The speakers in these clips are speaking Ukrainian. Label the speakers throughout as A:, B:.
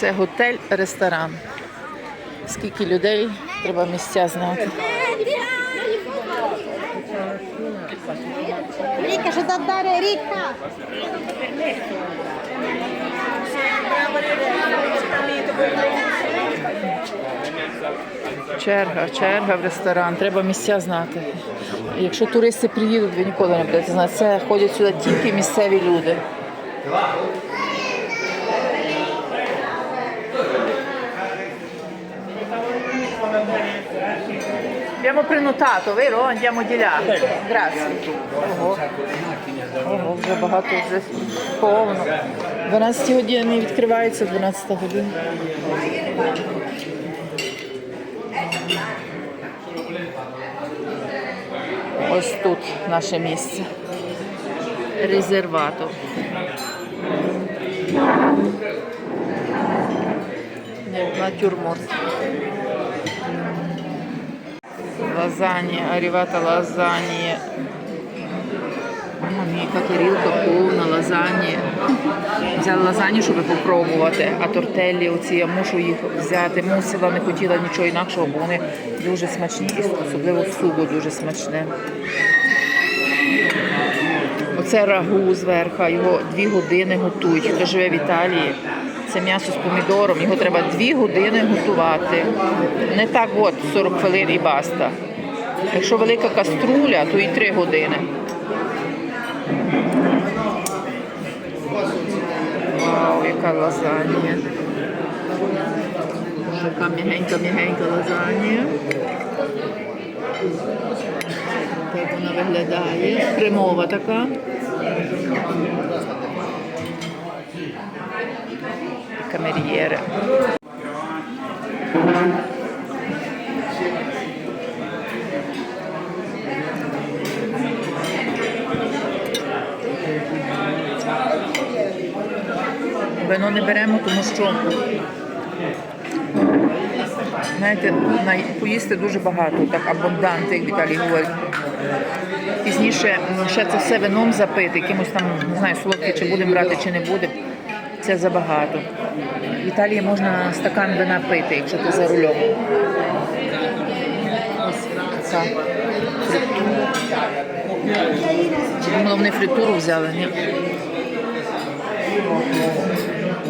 A: Це готель-ресторан. Скільки людей, треба місця знати.
B: Ріка, що далі, Ріка?
A: Черга, черга в ресторан, треба місця знати. Якщо туристи приїдуть, ви ніколи не будете знати. Це ходять сюди тільки місцеві люди. Abbiamo prenotato, vero? Andiamo di là. Grazie. Ого. Ого, вже багато вже повно. 12 годин відкривається, 12 година. Ось тут наше місце. Резерватор. Натюрморт. Лазанья, арівата лазанья. Мамі, яка тарілка повна лазаньї. Взяла лазанью, щоб попробувати, а тортелі оці я мушу їх взяти. Мусила, не хотіла нічого інакшого, бо вони дуже смачні, особливо суго дуже смачне. Оце рагу зверху, його дві години готують. Хто живе в Італії, це м'ясо з помідором, його треба дві години готувати. Не так от 40 хвилин і баста. Якщо велика каструля, то і три години. Вау, яка лазанья. Така м'ягенька-м'ягенька лазанья. Так вона виглядає. Кремова така. Камер'єре. Не беремо, тому що знаєте, на- поїсти дуже багато, так абонданти, як Віталій говорить. Пізніше ще це все вином запити, якимось там, не знаю, солодке, чи будемо брати, чи не будемо. Це забагато. В Італії можна стакан вина пити, якщо ти за рулем. Ось така фритуру взяли? Ні.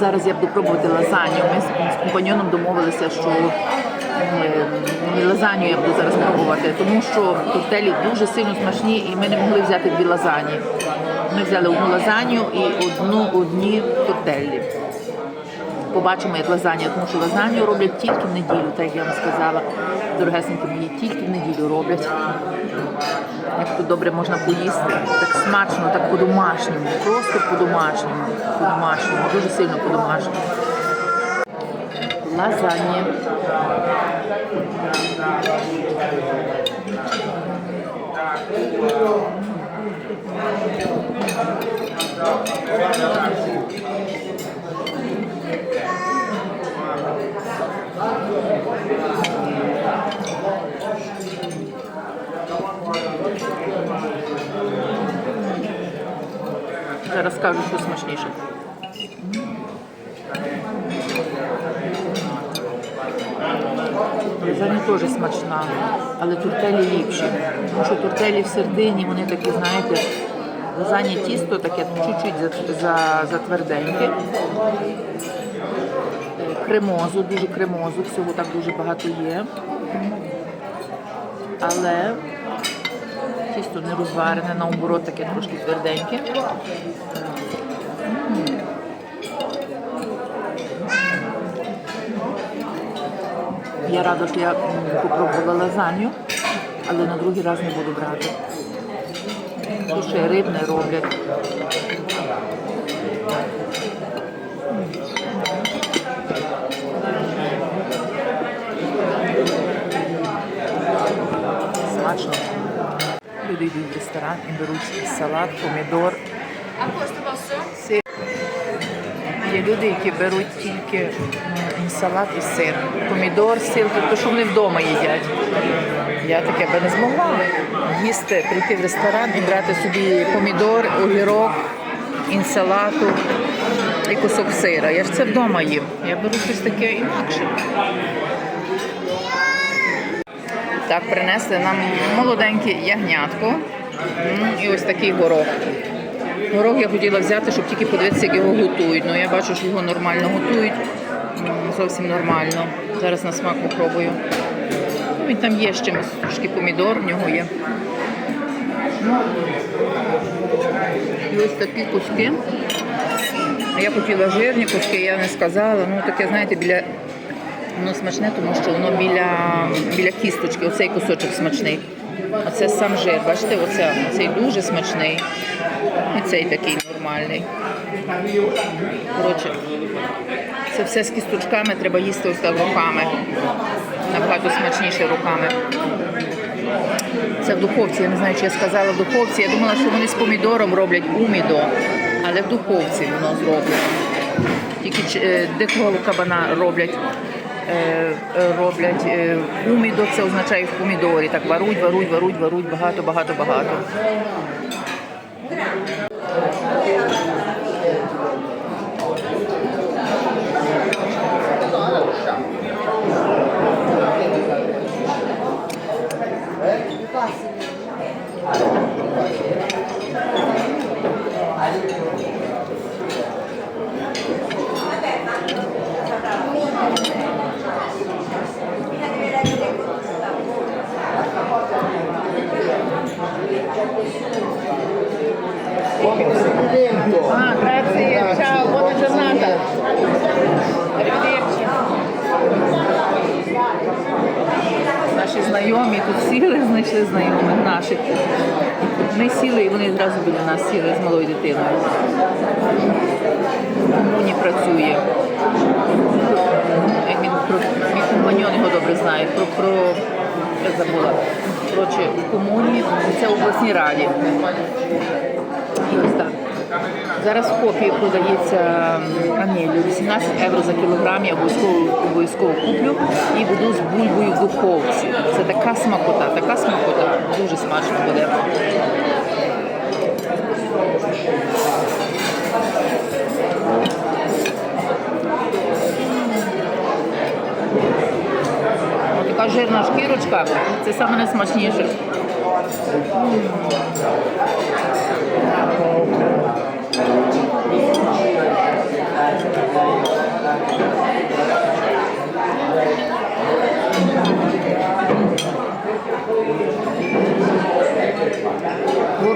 A: Зараз я буду пробувати лазанью. Ми з, з компаньоном домовилися, що е, лазанью я буду зараз пробувати, тому що коктейлі дуже сильно смачні і ми не могли взяти дві лазані. Ми взяли одну лазанью і одну одні тортеллі. Побачимо, як лазанья, тому що лазанью роблять тільки в неділю, так як я вам сказала. Дорогесенькі мої, тільки в неділю роблять. Як тут добре можна поїсти. Так смачно, так по-домашньому. Просто по-домашньому. По-домашньому, дуже сильно по-домашньому. Лазанья. Зараз скажу, що смачніше. Теж смачна, але тортелі ліпші. Тому що тортелі в середині, вони такі, знаєте, Лазані тісто таке чуть-чуть за- за- затверденьке. Кремозу, дуже кремозу, всього так дуже багато є. Але тісто не розварене, наоборот таке трошки тверденьке. Я рада, що я попробувала лазанью, але на другий раз не буду брати. Тут ще рибне роблять. Смачно. Люди йдуть в ресторан і беруть салат, помідор. Є люди, які беруть тільки салат і сир. Помідор, сир, тобто, що вони вдома їдять. Я таке би не змогла їсти, прийти в ресторан і брати собі помідор, огірок, інсалату і кусок сира. Я ж це вдома їм. Я беру щось таке інакше. Так, принесли нам молоденьке ягнятко і ось такий горох. Горох я хотіла взяти, щоб тільки подивитися, як його готують. Ну я бачу, що його нормально готують. Зовсім нормально. Зараз на смак попробую. Ну, Він там є чимось, трошки помідор в нього є. Ну, І ось такі куски. Я хотіла жирні куски, я не сказала. Ну таке, знаєте, біля. Воно смачне, тому що воно біля, біля кісточки, оцей кусочок смачний. Оце сам жир, бачите, оце, оцей дуже смачний. І цей такий нормальний. Коротше, це все з кісточками треба їсти ось так руками. Набагато смачніше руками. Це в духовці, я не знаю, чи я сказала в духовці. Я думала, що вони з помідором роблять умідо, але в духовці воно зроблено. Тільки е, дикого кабана роблять. е, е, Роблять умідо, це означає в помідорі. Так варують, варують, варують, варують, багато, багато, багато. Наших. Ми сіли і вони одразу біля нас сіли з малою дитиною. Комуні працює. Він про мій компаньон його добре знає. Про, про я забула. Коротше, в комуні це в обласній раді. І ось так. Зараз в копії продається анелю 18 євро за кілограм. Я обов'язково обов'язково куплю і буду з бульбою в духовці. Це така смакота, така смакота. Дуже смачно буде. Така жирна шкірочка, це найсмачніше.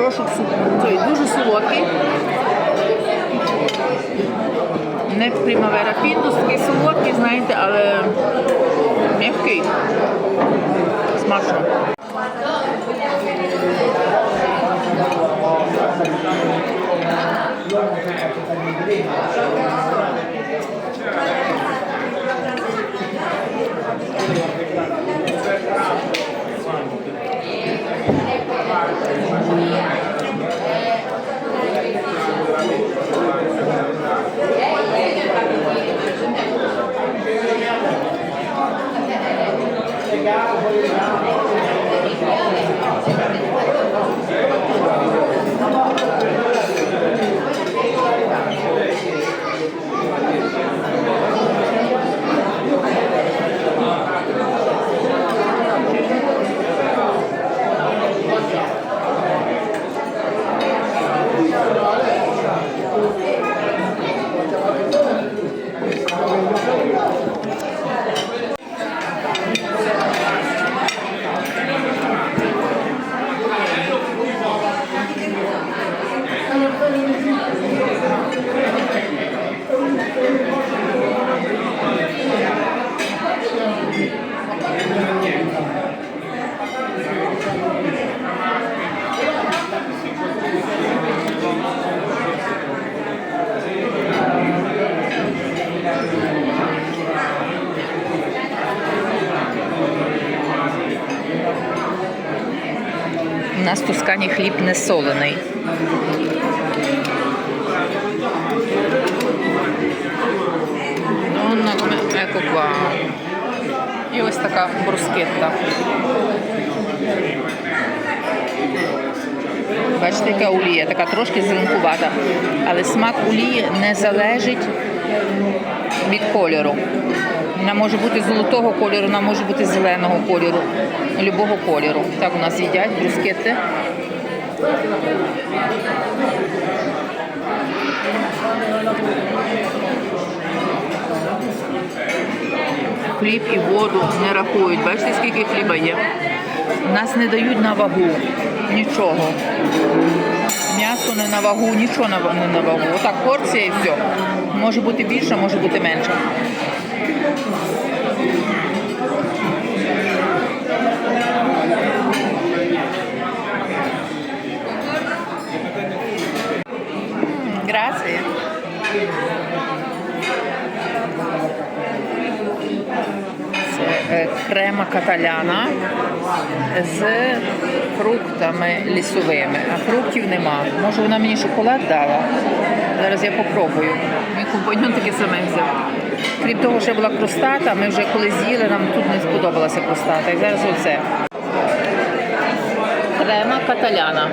A: горошок цей дуже солодкий. Не примавера фіндус, такий солодкий, знаєте, але м'який. Смачно. Thank you. У нас в Тускані хліб не солений. Така брускетта. Бачите, яка олія, така трошки зеленкувата. Але смак олії не залежить від кольору. Вона може бути золотого кольору, вона може бути зеленого кольору, любого кольору. Так у нас їдять брускети. Хліб і воду не рахують. Бачите, скільки хліба є? Нас не дають на вагу нічого. М'ясо не на вагу, нічого не на вагу. Отак порція і все. Може бути більше, може бути менше. Grazie. Це е, крема каталяна з фруктами лісовими, а фруктів нема. Може вона мені шоколад дала. Зараз я попробую. Мій компаньон таке саме взяв. Крім того, ще була крустата, ми вже коли з'їли, нам тут не сподобалася крустата. І зараз оце. Крема каталяна.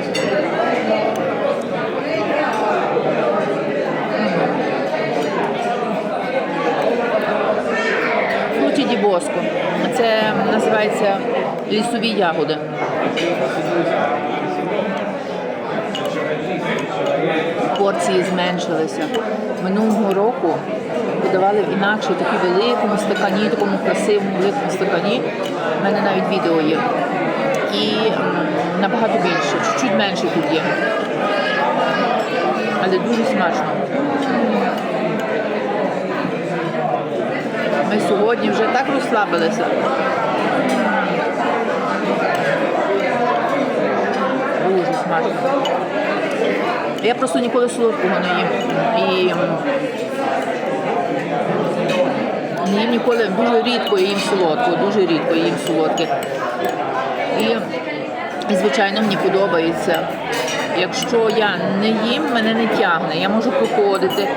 A: Фруті ді боско. Це називається лісові ягоди. Порції зменшилися. Минулого року подавали інакше такі великому стакані, такому красивому великому стакані. У мене навіть відео є. І набагато більше, чуть-чуть менше тут є. Але дуже смачно. Ми сьогодні вже так розслабилися. Дуже смачно. Я просто ніколи солодкого не їм. І не їм ніколи дуже рідко їм солодкого, дуже рідко їм солодке. І звичайно, мені подобається. Якщо я не їм, мене не тягне, я можу проходити.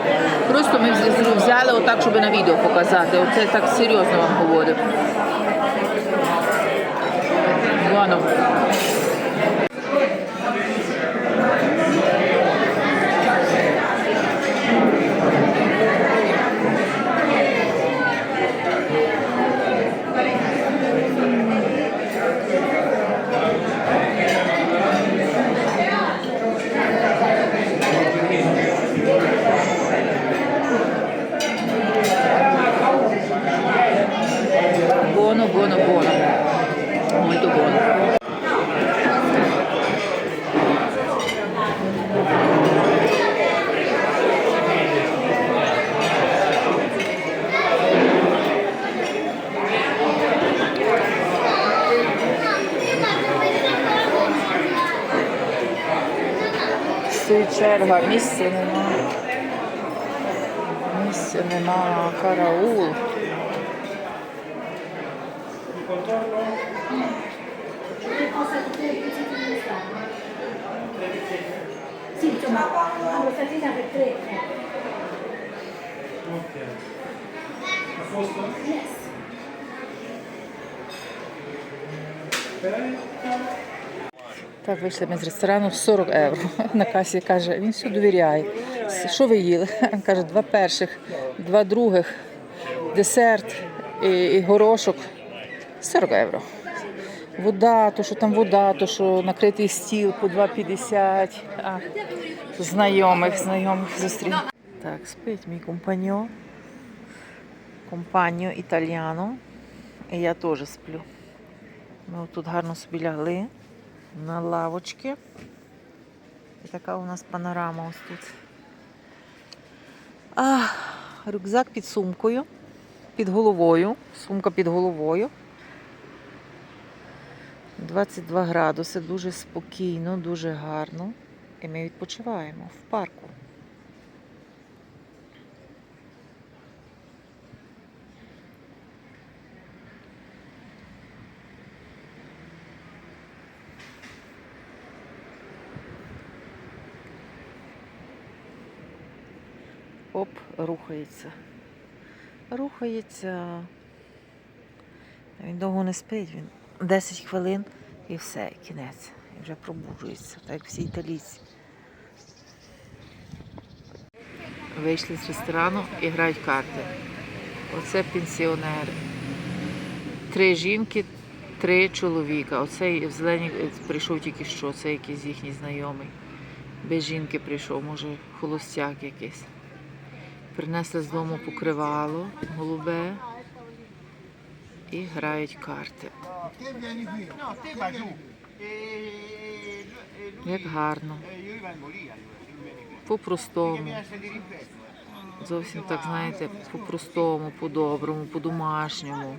A: Просто ми взяли- взяли отак, щоб на відео показати. Оце так серйозно вам говорю. Bueno. черга, місця нема. Місця нема, караул.
B: Sì, insomma, una salsina per tre. eh. Yes.
A: Так, вийшли ми з ресторану 40 євро. На касі каже, він все довіряє. Що ви їли? Каже, два перших, два других, десерт і, і горошок. 40 євро. Вода, то що там вода, то що накритий стіл по 2,50. А, знайомих, знайомих зустрів. Так, спить мій компаньон. Компаньо італіано. І я теж сплю. Ми тут гарно собі лягли на лавочки. І така у нас панорама ось тут. А, рюкзак під сумкою, під головою. Сумка під головою. 22 градуси, дуже спокійно, дуже гарно. І ми відпочиваємо в парку. Оп, рухається. Рухається. Він довго не спить, він 10 хвилин і все, кінець. І вже пробуджується, так як всі італійці. Вийшли з ресторану і грають карти. Оце пенсіонери. Три жінки, три чоловіка. Оцей в зеленій е, прийшов тільки що, це якийсь їхній знайомий. Без жінки прийшов, може, холостяк якийсь. Принесли з дому покривало голубе і грають карти. Як гарно. По-простому. Зовсім так, знаєте, по-простому, по-доброму, по-домашньому.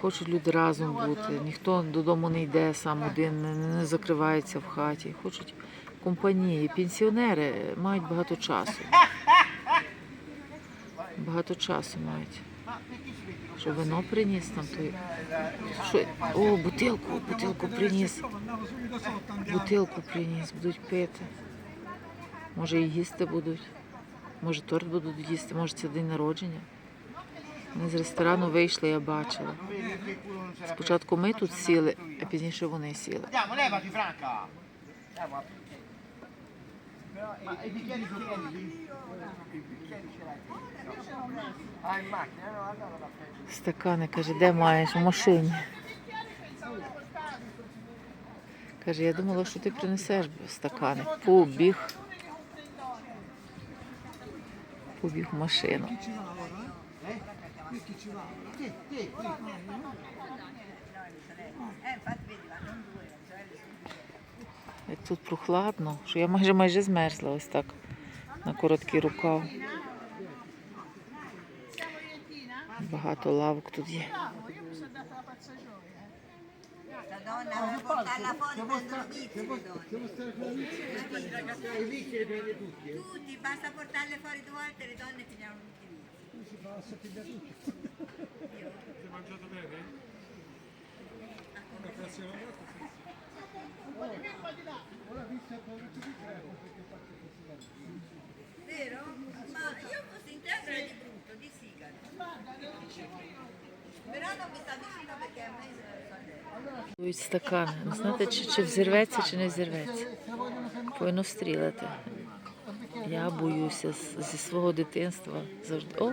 A: Хочуть люди разом бути. Ніхто додому не йде сам один, не закривається в хаті. Хочуть компанії. Пенсіонери мають багато часу. Багато часу мають. Що вино приніс там той. Що? О, бутилку, бутилку приніс. Бутилку приніс, будуть пити. Може і їсти будуть. Може торт будуть їсти, може це день народження. Ми з ресторану вийшли, я бачила. Спочатку ми тут сіли, а пізніше вони сіли.
C: Andiamo, levati Franca. Andiamo. Ma i bicchieri sono quelli? I bicchieri ce l'hai? Ah, in macchina? No, allora da prendere.
A: Стакани, каже, де маєш? В машині. Каже, я думала, що ти принесеш стакани. Побіг. Побіг в машину.
D: Va? Eh?
A: Як тут прохладно, що я майже майже змерзла ось так на короткий рукав. Багато лавок тут є.
C: Tutti. eh.
E: Basta portarle fuori due volte le donne finiranno tutti i sono
A: Дають стакани. Не знаєте, чи, чи взірветься, чи не взірветься. Повинно стрілити. Я боюся зі свого дитинства завжди. О,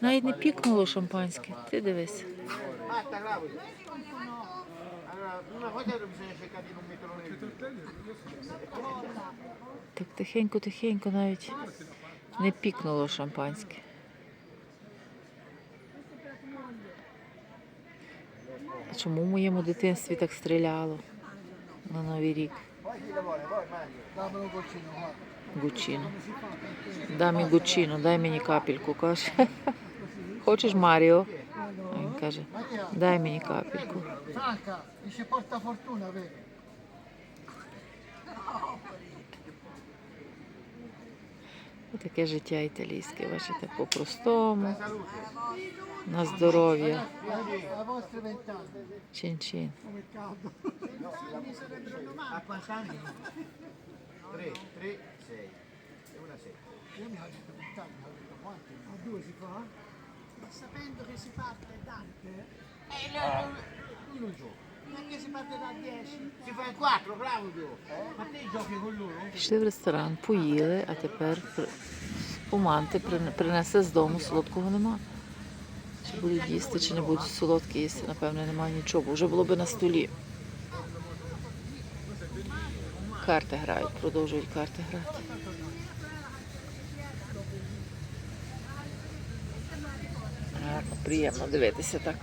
A: навіть не пікнуло шампанське. Ти дивись. Так тихенько-тихенько навіть не пікнуло шампанське. Чому в моєму дитинстві так стріляло на Новий рік?
D: Гучину.
A: Дай мені гучіно, дай мені капельку, каже. Хочеш Маріо? Він каже, дай мені капельку. Таке життя італійське, бачите, по-простому, на здоров'я. Чин-чин.
C: E
F: sapendo che si parte Dante,
C: Eh, lui non gioca.
F: Perché si parte da 10?
C: Si fa 4, Claudio. Ma te giochi con loro?
A: Пішли в ресторан, поїли, а тепер при- поманти прин- принесли з дому, солодкого нема. Чи будуть їсти, чи не будуть солодкі їсти, напевно, немає нічого, вже було би на столі. Карти грають, продовжують карти грати. Приємно дивитися так.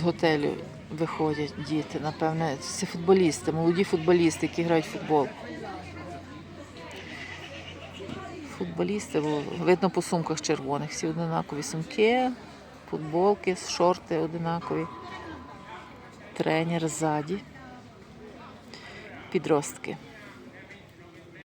A: З готелю виходять діти. Напевне, це футболісти, молоді футболісти, які грають в футбол. Футболісти, видно по сумках червоних. Всі однакові сумки, футболки, шорти одинакові. Тренер ззаді. Підростки.